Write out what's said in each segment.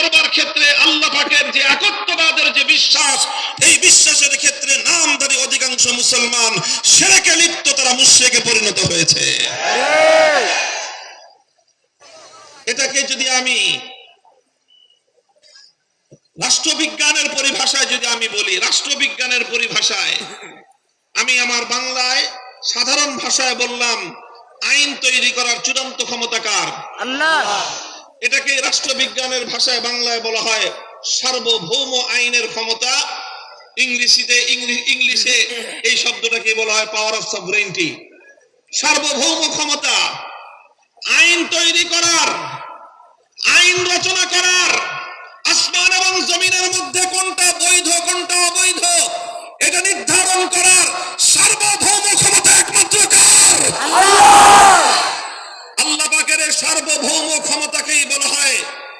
করবার ক্ষেত্রে আল্লাহ পাকের যে একত্ববাদের যে বিশ্বাস, এই বিশ্বাসের ক্ষেত্রে নামধারী অধিকাংশ মুসলমান সেরেকে লিপ্ত, তারা মুশ্রেকে পরিণত হয়েছে। এটাকে যদি আমি রাষ্ট্রবিজ্ঞানের পরিভাষায় যদি আমি বলি, রাষ্ট্রবিজ্ঞানের পরিভাষায় আমি আমার বাংলায় সাধারণ ভাষায় বললাম, আইন তৈরি করার চূড়ান্ত ক্ষমতাকার আল্লাহ। এটাকে রাষ্ট্রবিজ্ঞানের ভাষায় বাংলায় বলা হয় সার্বভৌম আইনের ক্ষমতা। ইংলিশিতে ইংলি- ইংলিশে এই শব্দটাকে বলা হয় পাওয়ার অফ সভরেন্টি সার্বভৌম ক্ষমতা। আইন তৈরি করার আইন রচনা করার আসমান এবং জমিনের মধ্যে কোনটা বৈধ কোনটা অবৈধ এটা নির্ধারণ করার সার্বভৌম ক্ষমতা একমাত্র কার আল্লাহ পাকের এই সার্বভৌম ক্ষমতাকেই বলা হয়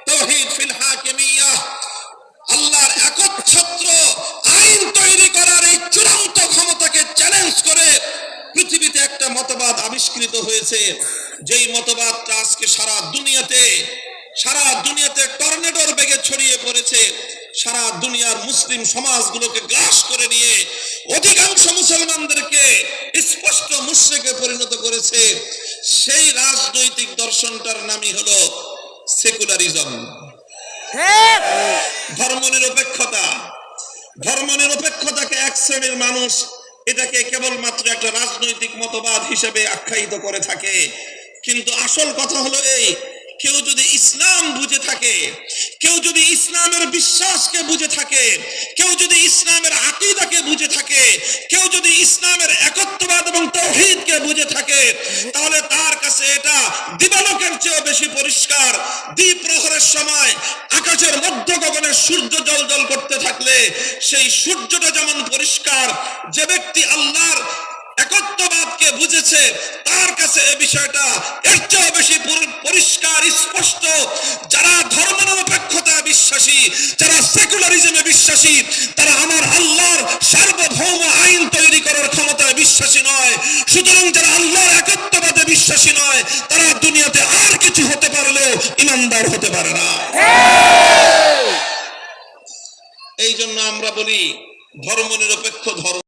তৌহিদ ফিল হাকিমিয়া আল্লাহর একচ্ছত্র আইন তৈরি করার এই চূড়ান্ত ক্ষমতাকে চ্যালেঞ্জ করে পৃথিবীতে একটা মতবাদ আবিষ্কৃত হয়েছে যেই মতবাদটা আজকে সারা দুনিয়াতে সারা দুনিয়াতে টর্নেডোর বেগে ছড়িয়ে পড়েছে সারা দুনিয়ার মুসলিম সমাজগুলোকে গ্রাস করে নিয়ে অধিকাংশ মুসলমানদেরকে স্পষ্ট মুশ্রেকে পরিণত করেছে। সেই রাজনৈতিক দর্শনটার নামই হলো সেকুলারিজম। ঠিক। ধর্মনিরপেক্ষতা। ধর্মনিরপেক্ষতাকে এক শ্রেণির মানুষ এটাকে কেবলমাত্র একটা রাজনৈতিক মতবাদ হিসেবে আখ্যায়িত করে থাকে। কিন্তু আসল কথা হলো এই, কেউ যদি ইসলাম বুঝে থাকে, কেউ যদি ইসলামের বিশ্বাসকে বুঝে থাকে, কেউ যদি ইসলামের আকিদাকে বুঝে থাকে, কেউ যদি ইসলামের একত্ববাদ এবং তৌহিদকে বুঝে থাকে, তাহলে তার কাছে এটা দিবালোকের চেয়েও বেশি পরিষ্কার। দ্বীপ প্রহরের সময় আকাশের মধ্য গগনে সূর্য জল জল করতে থাকলে সেই সূর্যটা যেমন পরিষ্কার, যে ব্যক্তি আল্লাহর তার কাছে এ বিষয়টা এর চেয়েও বেশি পরিষ্কার স্পষ্ট। যারা ধর্মনিরপেক্ষতা বিশ্বাসী যারা সেকুলারিজমে বিশ্বাসী তারা আমার আল্লাহর সার্বভৌম আইন তৈরি করার ক্ষমতায় বিশ্বাসী নয়। সুতরাং যারা আল্লাহর একত্ববাদে বিশ্বাসী নয় তারা দুনিয়াতে আর কিছু হতে পারলেও ইমানদার হতে পারে না। এই জন্য আমরা বলি ধর্ম নিরপেক্ষ ধর্ম